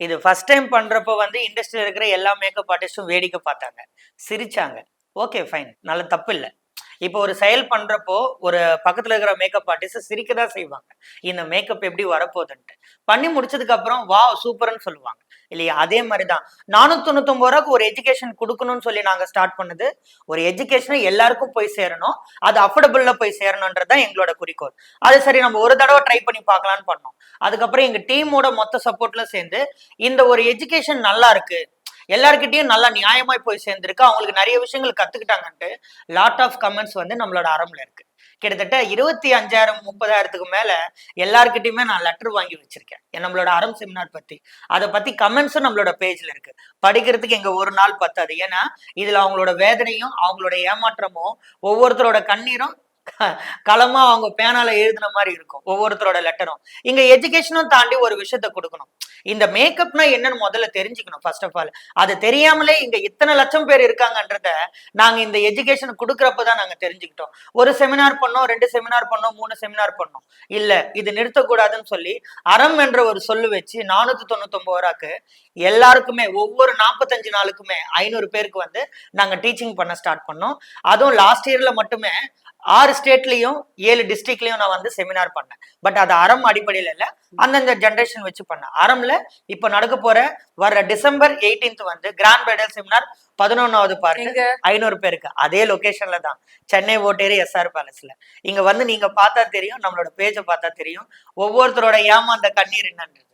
இது first time பண்றப்போ வந்து இண்டஸ்ட்ரியில் இருக்கிற எல்லா மேக்கப் ஆர்டிஸ்ட்டும் வேடிக்கை பார்த்தாங்க. சிரிச்சாங்க. ஓகே ஃபைன் நல்ல தப்பு இல்லை. இப்போ ஒரு செயல் பண்றப்போ ஒரு பக்கத்துல இருக்கிற மேக்கப் ஆர்டிஸ்ட் சிரிக்க தான் செய்வாங்க. இந்த மேக்கப் எப்படி வரப்போகுதுன்ட்டு. பண்ணி முடிச்சதுக்கு அப்புறம் வா சூப்பர்னு சொல்லுவாங்க. இல்லையா? அதே மாதிரி தான் நானூத்தி தொண்ணூத்தொன்பது ரூபாய்க்கு ஒரு எஜுகேஷன் கொடுக்கணும்னு சொல்லி நாங்க ஸ்டார்ட் பண்ணது. ஒரு எஜுகேஷனை எல்லாருக்கும் போய் சேரணும். அது அஃபோர்டபுள்ல போய் சேரணுன்றது தான் எங்களோட குறிக்கோள். அது சரி நம்ம ஒரு தடவை ட்ரை பண்ணி பார்க்கலான்னு பண்ணோம். அதுக்கப்புறம் எங்க டீமோட மொத்த சப்போர்ட்ல சேர்ந்து இந்த ஒரு எஜுகேஷன் நல்லா இருக்கு. எல்லாருக்கிட்டையும் நல்லா நியாயமாய் போய் சேர்ந்துருக்கு. அவங்களுக்கு நிறைய விஷயங்கள் கத்துக்கிட்டாங்கன்ட்டு லாட் ஆஃப் கமெண்ட்ஸ் வந்து நம்மளோட அறம்ல இருக்கு. கிட்டத்தட்ட இருபத்தி அஞ்சாயிரம் முப்பதாயிரத்துக்கு மேல எல்லார்கிட்டயுமே நான் லெட்டர் வாங்கி வச்சிருக்கேன். என் நம்மளோட அறம் செமினார் பத்தி. அதை பத்தி கமெண்ட்ஸும் நம்மளோட பேஜ்ல இருக்கு. படிக்கிறதுக்கு எங்க ஒரு நாள் பத்தாது. ஏன்னா இதுல அவங்களோட வேதனையும் அவங்களோட ஏமாற்றமும் ஒவ்வொருத்தரோட கண்ணீரும் களமா அவங்க பேனால எழுதுன மாதிரி இருக்கும். ஒவ்வொருத்தரோட லெட்டரும் இங்க எஜுகேஷனும் தாண்டி ஒரு விஷயத்த கொடுக்கணும். இந்த மேக்கப்னா என்னன்னு முதல்ல தெரிஞ்சுக்கணும் ஃபர்ஸ்ட் ஆஃப் ஆல் அது தெரியாமலே இங்க இத்தனை லட்சம் பேர் இருக்காங்கன்றத நாங்க இந்த எஜுகேஷன் கொடுக்கறப்ப தான் நாங்க தெரிஞ்சுக்கிட்டோம். ஒரு செமினார் பண்ணோம் ரெண்டு செமினார் பண்ணோம் மூணு செமினார் பண்ணோம். இல்ல இது நிறுத்தக்கூடாதுன்னு சொல்லி அறம் என்ற ஒரு சொல்லு வச்சு நானூத்தி தொண்ணூத்தி ரூபாக்கு எல்லாருக்குமே ஒவ்வொரு நாற்பத்தஞ்சு நாளுக்குமே ஐநூறு பேருக்கு வந்து நாங்க டீச்சிங் பண்ண ஸ்டார்ட் பண்ணோம். அதுவும் லாஸ்ட் இயர்ல மட்டுமே ஆறு ஸ்டேட்லயும் ஏழு டிஸ்ட்ரிக்ட்லயும் நான் வந்து செமினார் பண்ணேன். பட் அது அறம் அடிப்படையில இல்ல அந்தந்த ஜென்ரேஷன் வச்சு பண்ணேன். அறம்ல இப்ப நடக்க போற வர்ற டிசம்பர் 18th வந்து கிராண்ட் பிரைடல் செமினார் பதினொன்னாவது பார்ட் எங்க? ஐநூறு பேருக்கு. அதே லொகேஷன்ல தான். சென்னை ஓட்டேரி எஸ்ஆர் பேலஸ்ல இங்க வந்து நீங்க பார்த்தா தெரியும் நம்மளோட பேஜை பார்த்தா தெரியும். ஒவ்வொருத்தரோட ஏமாந்த கண்ணீர் என்னன்றது.